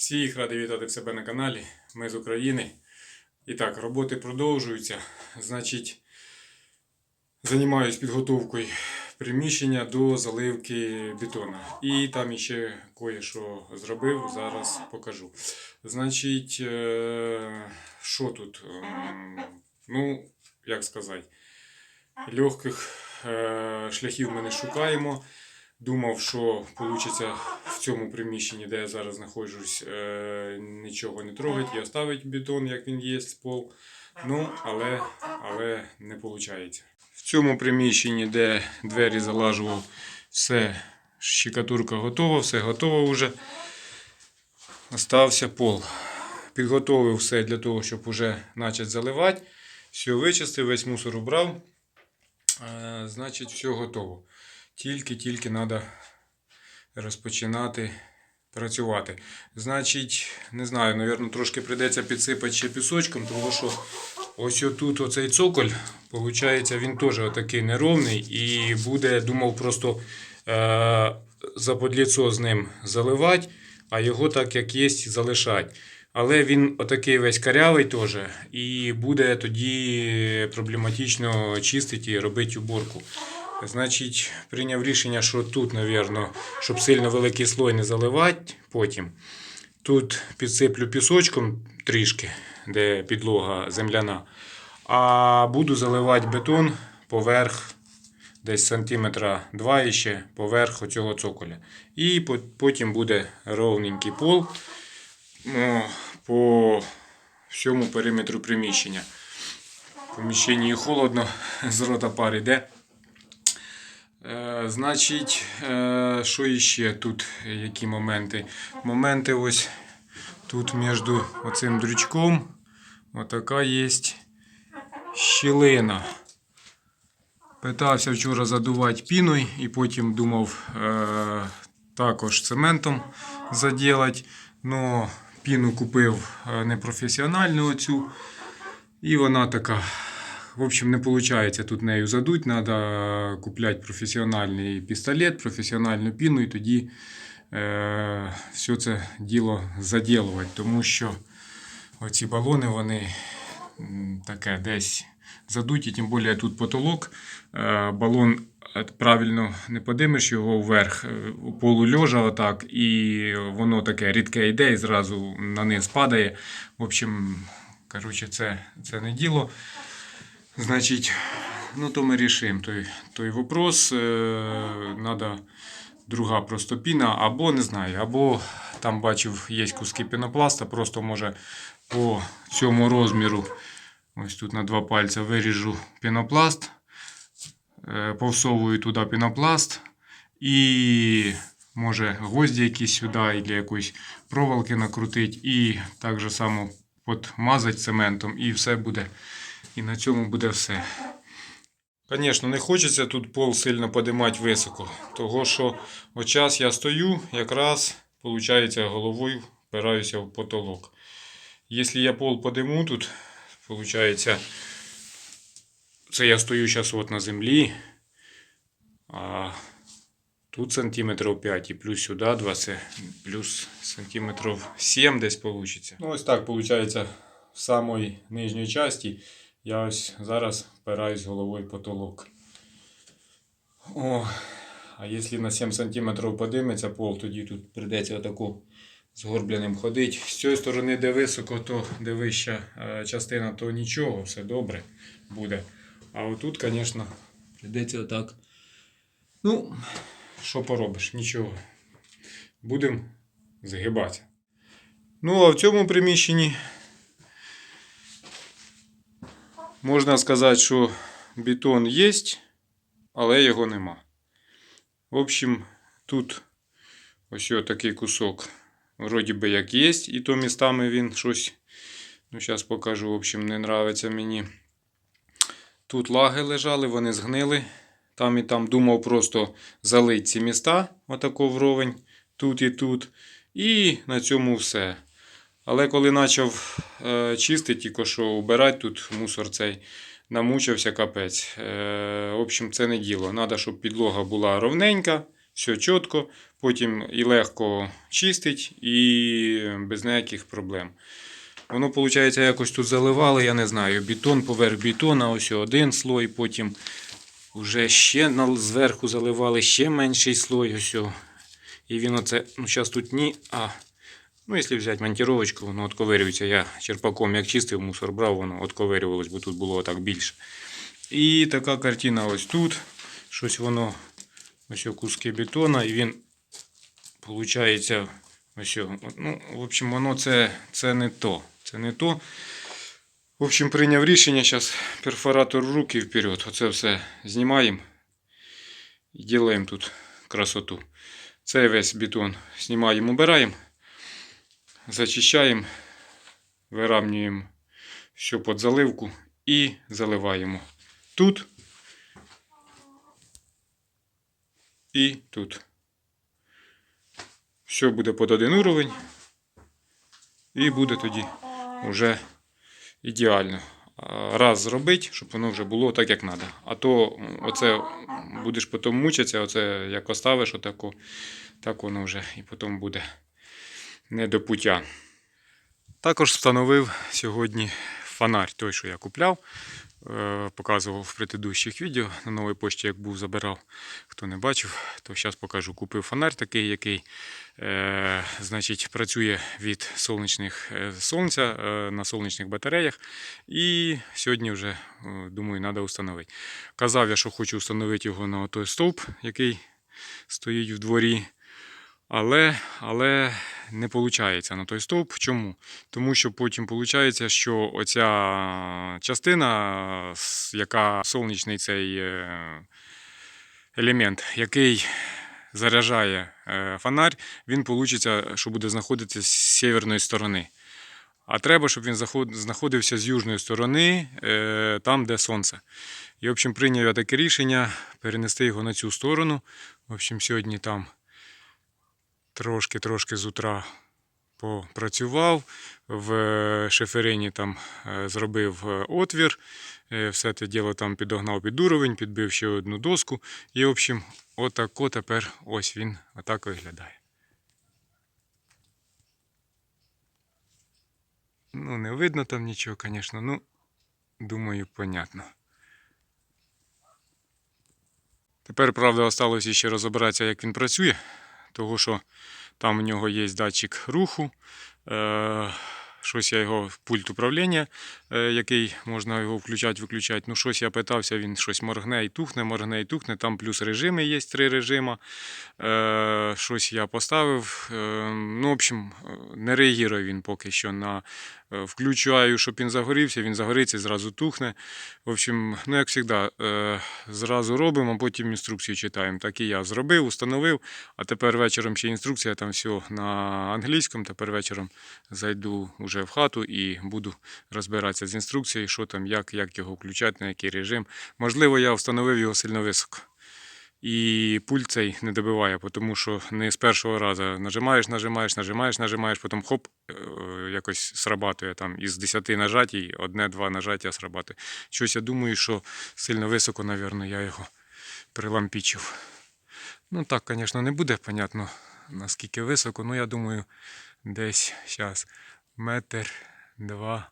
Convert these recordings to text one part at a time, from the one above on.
Всіх радий вітати в себе на каналі. Ми з України. І так, роботи продовжуються. Значить, займаюсь підготовкою приміщення до заливки бетона. І там іще кое-що зробив, зараз покажу. Значить, е, що тут? Ну, як сказати, легких е, шляхів ми не шукаємо. Думав, що вийде в цьому приміщенні, де я зараз знаходжусь, е, нічого не трогати і оставити бетон, як він є, пол. Ну, але, але не виходить. В цьому приміщенні, де двері залажував, все, щекатурка готова, все готово вже. Остався пол. Підготовив все для того, щоб вже почати заливати. Все вичистив, весь мусор убрав. Е, Значить, все готово. Тільки-тільки треба розпочинати працювати. Значить, не знаю, напевно, трошки прийдеться підсипати ще пісочком, тому що ось отут оцей цоколь, виходить, він теж отакий неровний і буде, думав, просто е- заподліцо з ним заливати, а його так як є залишати. Але він отакий весь карявий теж, і буде тоді проблематично чистити і робити уборку. Значить, прийняв рішення, що тут, напевно, щоб сильно великий слой не заливати потім. Тут підсиплю пісочком трішки, де підлога земляна. А буду заливати бетон поверх десь сантиметра 2 іще поверх оцього цоколя. І потім буде ровненький пол ну, по всьому периметру приміщення. В поміщенні холодно, з рота пар іде. Е, значить, е, що іще тут? Які моменти? Моменти ось тут між оцим дрючком. Отака є щілина. Питався вчора задувати піною і потім думав е, також цементом заділати. Но піну купив е, непрофесіональну оцю. І вона така в общем, не виходить тут нею задуть. Треба купляти професіональний пістолет, професіональну піну, і тоді е, все це діло заділувати. Тому що оці балони вони таке десь задуті, тим більше тут потолок. Е, балон е, правильно не подимеш його вверх, е, полульожа отак, і воно таке рідке йде і зразу на низ падає. В общем, коротше, це, це не діло. Значить, ну то ми рішимо той, той вопрос. Е, надо друга просто піна, або не знаю, або там бачив, є куски пінопласта, просто може по цьому розміру, ось тут на два пальця виріжу пінопласт, е, повсовую туди пінопласт і може гвозді якісь сюди і для якоїсь проволоки накрутити, і так же само подмазати цементом, і все буде. І на цьому буде все. Звісно, не хочеться тут пол сильно подимати високо, того що от час я стою, якраз, виходить, головою впираюся в потолок. Якщо я пол подиму тут, виходить, це я стою зараз от на землі, а тут сантиметрів 5 і плюс сюди 20, плюс сантиметрів 7 десь вийде. Ну ось так виходить в самій нижній часті. Я ось зараз впираюсь головою в потолок. О, а якщо на 7 см подиметься пол, тоді тут прийдеться отаку згорбленим ходити. З цієї сторони, де високо, то де вища е, частина, то нічого, все добре буде. А отут, звісно, прийдеться отак. Ну, що поробиш, нічого. Будемо згибатися. Ну, а в цьому приміщенні Можна сказати, що бетон є, але його нема. В общем, тут ось такий кусок, вроді би як є, і то містами він щось, ну зараз покажу, в общем, не нравиться мені. Тут лаги лежали, вони згнили. Там і там думав просто залити ці міста, отако вровень, тут і тут. І на цьому все. Але коли почав е, чистити, тільки що убирати тут мусор цей, намучився капець. Е, в общем, це не діло. Треба, щоб підлога була ровненька, Все чітко, потім і легко чистить, і без ніяких проблем. Воно, виходить, якось тут заливали, я не знаю, бетон поверх бетона, ось один слой, потім вже ще зверху заливали ще менший слой. Ось. І він оце, ну зараз тут ні, а ну, якщо взяти монтировочку, воно отковирюється. Я черпаком як чистив, мусор брав, воно отковирювалось, бо тут було так більше. І така картина ось тут. Щось воно, ось куски бетона, і він, виходить, ось, ну, в общем, воно це, це не то. Це не то. В общем, прийняв рішення зараз перфоратор руки вперед. Оце все знімаємо і робимо тут красоту. Цей весь бетон знімаємо, убираємо, зачищаємо, виравнюємо все під заливку і заливаємо тут і тут. Все буде під один уровень і буде тоді вже ідеально. Раз зробити, щоб воно вже було так, як треба. А то оце будеш потім мучитися, оце як оставиш отако, так воно вже і потім буде не до пуття. Також встановив сьогодні фонарь, той, що я купляв. Е, Показував в предыдущих відео на новій пошті, як був забирав. Хто не бачив, то зараз покажу. Купив фонарь такий, який е, значить, працює від сонячних е, сонця е, на сонячних батареях. І сьогодні вже, е, думаю, треба встановити. Казав я, що хочу встановити його на той стовп, який стоїть в дворі. Але, але не виходить на той стовп. Чому? Тому що потім виходить, що оця частина, яка сонячний цей е, елемент, який заряджає е, фонарь, він вийде, що буде знаходитися з северної сторони. А треба, щоб він знаходився з южної сторони, е, там, де сонце. І, в общем, прийняв я таке рішення перенести його на цю сторону. В общем, сьогодні там трошки-трошки з утра попрацював. В е, шиферині там е, зробив е, отвір. Все те діло там підогнав під уровень, підбив ще одну доску. І, в общем, отако тепер ось він отак виглядає. Ну, не видно там нічого, звісно, ну, думаю, понятно. Тепер, правда, осталося ще розібратися, як він працює, тому що там у нього є датчик руху. Е, щось я його пульт управління, е, який можна його включати, виключати. Ну, щось я питався, він щось моргне і тухне, моргне і тухне. Там плюс режими є, три режима. Е, щось я поставив. Ну, в общем, не реагує він поки що на включаю, щоб він загорівся, він загориться і зразу тухне. В общем, ну як завжди, е, зразу робимо, а потім інструкцію читаємо. Так і я зробив, установив, а тепер вечором ще інструкція, там все на англійському. Тепер вечором зайду вже в хату і буду розбиратися з інструкцією, що там, як, як його включати, на який режим. Можливо, я встановив його сильно високо. І пульт цей не добиває, тому що не з першого разу нажимаєш, нажимаєш, нажимаєш, нажимаєш, потім хоп, е, якось срабатує там із 10 нажатій, одне-два нажаття срабатує. Щось я думаю, що сильно високо, напевно, я його прилампічив. Ну так, звісно, не буде, понятно, наскільки високо, ну я думаю, десь зараз метр, два,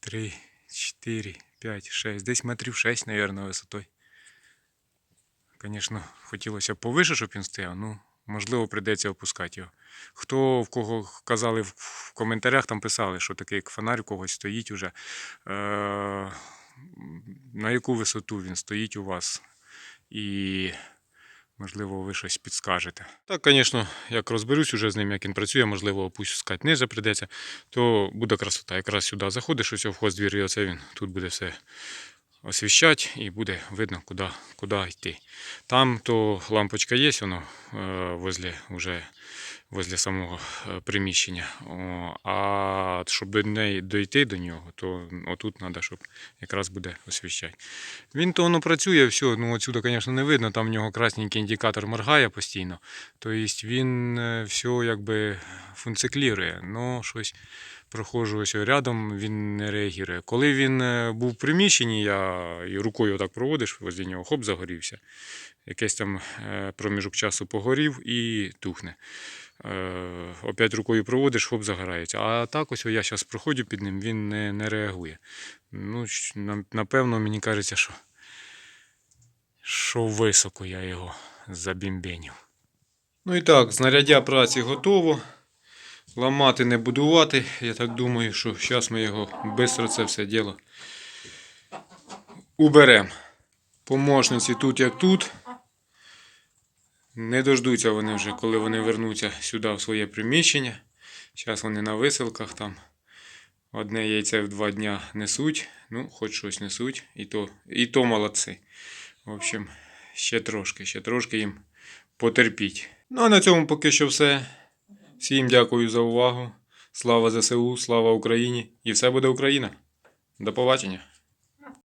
три, чотири, п'ять, шесть, десь метрів шесть, мабуть, висотою. Звісно, хотілося б повише, щоб він стояв, ну, можливо, прийдеться опускати його. Хто в кого казали в- коментарях, там писали, що такий фонарь у когось стоїть уже. Е- на яку висоту він стоїть у вас? І, можливо, ви щось підскажете. Так, звісно, як розберусь уже з ним, як він працює, можливо, опускати ниже прийдеться, то буде красота. Якраз сюди заходиш, ось в хоздвір, і оце він тут буде все освіщати і буде видно, куди, куди йти. Там то лампочка є, воно е, возле, уже, возле самого е, приміщення. А щоб до неї дойти до нього, то отут треба, щоб якраз буде освіщати. Він то воно працює, все, ну отсюди, звісно, не видно, там в нього красненький індикатор моргає постійно. Тобто він е, все якби функціклірує, але щось проходжу ось рядом, він не реагує. Коли він е, був в приміщенні, я і рукою так проводиш, возле нього хоп, загорівся. якийсь там е, проміжок часу погорів і тухне. Е, опять рукою проводиш, хоп, загорається. А так ось я зараз проходжу під ним, він не, не реагує. Ну, напевно, мені кажеться, що, що високо я його забімбенів. Ну і так, знаряддя праці готово. Ламати не будувати. Я так думаю, що зараз ми його швидко це все діло уберемо. Помощниці тут як тут. Не дождуться вони вже, коли вони вернуться сюди в своє приміщення. Зараз вони на висилках там. Одне яйце в два дня несуть. Ну, хоч щось несуть. І то, і то молодці. В общем, ще трошки, ще трошки їм потерпіть. Ну а на цьому поки що все. Всім дякую за увагу. Слава ЗСУ, слава Україні! І все буде Україна. До побачення!